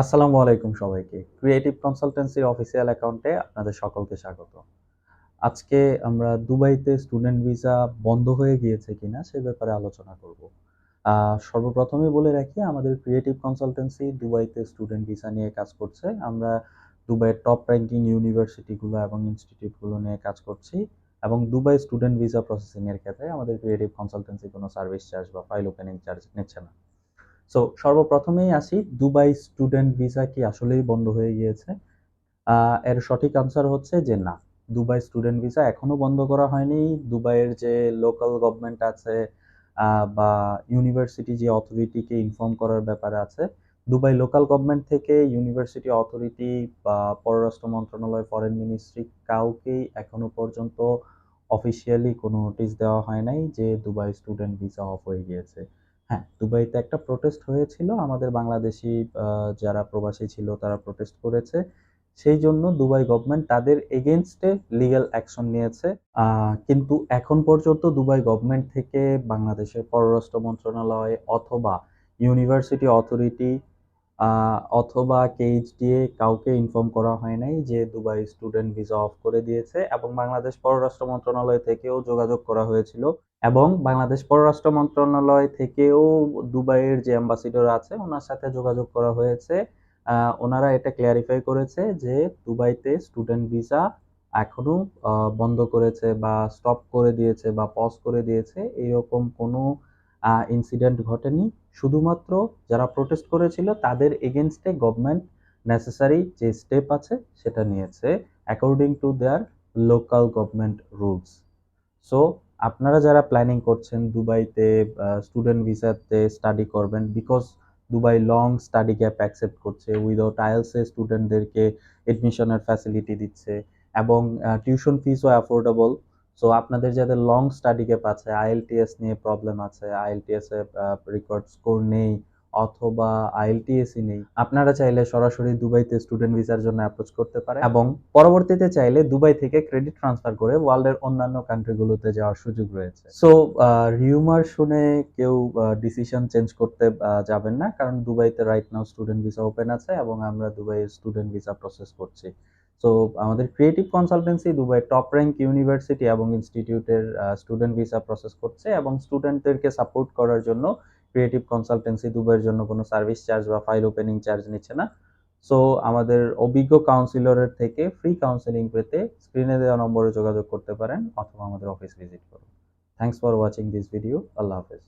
আসসালামু আলাইকুম সবাইকে। ক্রিয়েটিভ কনসালটেন্সির অফিসিয়াল অ্যাকাউন্টে আপনাদের সকলকে স্বাগত। আজকে আমরা দুবাইতে স্টুডেন্ট ভিসা বন্ধ হয়ে গিয়েছে কিনা সে ব্যাপারে আলোচনা করব। সর্বপ্রথমে বলে রাখি, আমাদের ক্রিয়েটিভ কনসালটেন্সি দুবাইতে স্টুডেন্ট ভিসা নিয়ে কাজ করছে। আমরা দুবাইয়ের টপ র্যাঙ্কিং ইউনিভার্সিটিগুলো এবং ইনস্টিটিউটগুলো নিয়ে কাজ করছি এবং দুবাই স্টুডেন্ট ভিসা প্রসেসিং এর ক্ষেত্রে আমাদের ক্রিয়েটিভ কনসালটেন্সি কোনো সার্ভিস চার্জ বা ফাইল ওপেনিং চার্জ নিচ্ছে না। সো সর্বপ্রথমেই আসি, দুবাই স্টুডেন্ট ভিসা কি আসলেই বন্ধ হয়ে গিয়েছে? এর সঠিক আনসার হচ্ছে যে না। দুবাই স্টুডেন্ট ভিসা এখনও বন্ধ করা হয়নি। দুবাইয়ের যে লোকাল গভর্নমেন্ট আছে বা ইউনিভার্সিটি যে অথরিটিকে ইনফর্ম করার ব্যাপারে আছে, দুবাই লোকাল গভর্নমেন্ট থেকে ইউনিভার্সিটি অথরিটি বা পররাষ্ট্র মন্ত্রণালয় ফরেন মিনিস্ট্রি কাউকেই এখনও পর্যন্ত অফিসিয়ালি কোনো নোটিশ দেওয়া হয় নাই যে দুবাই স্টুডেন্ট ভিসা অফ হয়ে গিয়েছে। হ্যাঁ দুবাইতে একটা প্রোটেস্ট হয়েছিল। আমাদের বাংলাদেশি যারা প্রবাসী ছিল তারা প্রোটেস্ট করেছে। সেই জন্য দুবাই গভর্নমেন্ট তাদের এগেনস্টে লিগ্যাল অ্যাকশন নিয়েছে। কিন্তু এখন পর্যন্ত দুবাই গভর্নমেন্ট থেকে বাংলাদেশের পররাষ্ট্র মন্ত্রণালয় অথবা ইউনিভার্সিটি অথরিটি অথবা কেএইচডিএ কাউকে ইনফর্ম করা হয় নাই যে দুবাই স্টুডেন্ট ভিসা অফ করে দিয়েছে এবং বাংলাদেশ পররাষ্ট্র মন্ত্রণালয় থেকেও যোগাযোগ করা হয়েছিল। এবং বাংলাদেশ পররাষ্ট্র মন্ত্রণালয় থেকেও দুবাইয়ের যে অ্যাম্বাসিডর আছে, ওনার সাথে যোগাযোগ করা হয়েছে। ওনারা এটা ক্লিয়ারিফাই করেছে যে দুবাইতে স্টুডেন্ট ভিসা এখনও বন্ধ করেছে বা স্টপ করে দিয়েছে বা পজ করে দিয়েছে। এরকম কোনো ইনসিডেন্ট ঘটেনি। শুধুমাত্র যারা প্রোটেস্ট করেছিল, তাদের এগেনস্টে গভর্নমেন্ট নেসেসারি যে স্টেপ আছে, সেটা নিয়েছে according to their local government rules so আপনারা যারা প্ল্যানিং করছেন দুবাইতে স্টুডেন্ট ভিসাতে স্টাডি করবেন because Dubai long study gap accept করছে উইদাউট আইএলসে স্টুডেন্টদেরকে এডমিশনের ফ্যাসিলিটি দিচ্ছে এবং টিউশন ফিসও অ্যাফোর্ডেবল সো আপনাদের যাদের লং স্টাডি গ্যাপ আছে আইএলটিএস নিয়ে প্রবলেম আছে আইএলটিএস এ রেকর্ড স্কোর নেই অথবা আইএলটিএসই নেই। আপনারা চাইলে সরাসরি দুবাইতে স্টুডেন্ট ভিসার জন্য অ্যাপ্রোচ করতে পারে এবং পরবর্তীতে চাইলে দুবাই থেকে ক্রেডিট ট্রান্সফার করে ওয়ার্ল্ডের অন্যান্য কান্ট্রিগুলোতে যাওয়ার সুযোগ রয়েছে। সো রিউমার শুনে কেউ ডিসিশন চেঞ্জ করতে যাবেন না কারণ দুবাইতে right now student visa open আছে এবং আমরা দুবাইয়ের স্টুডেন্ট ভিসা প্রসেস করছি। সো আমাদের creative consultancy Dubai top rank university এবং ইনস্টিটিউটের স্টুডেন্ট ভিসা প্রসেস করছে এবং স্টুডেন্টদেরকে সাপোর্ট করার জন্য ক্রিয়েটিভ কনসালটেন্সি দুবাইয়ের জন্য কোনো সার্ভিস চার্জ বা ফাইল ওপেনিং চার্জ নিচ্ছে না। সো আমাদের অভিজ্ঞ কাউন্সিলরের থেকে ফ্রি কাউন্সিলিং পেতে স্ক্রিনে দেওয়া নম্বরে যোগাযোগ করতে পারেন অথবা আমাদের অফিস ভিজিট করুন। Thanks for watching this video আল্লাহ হাফেজ।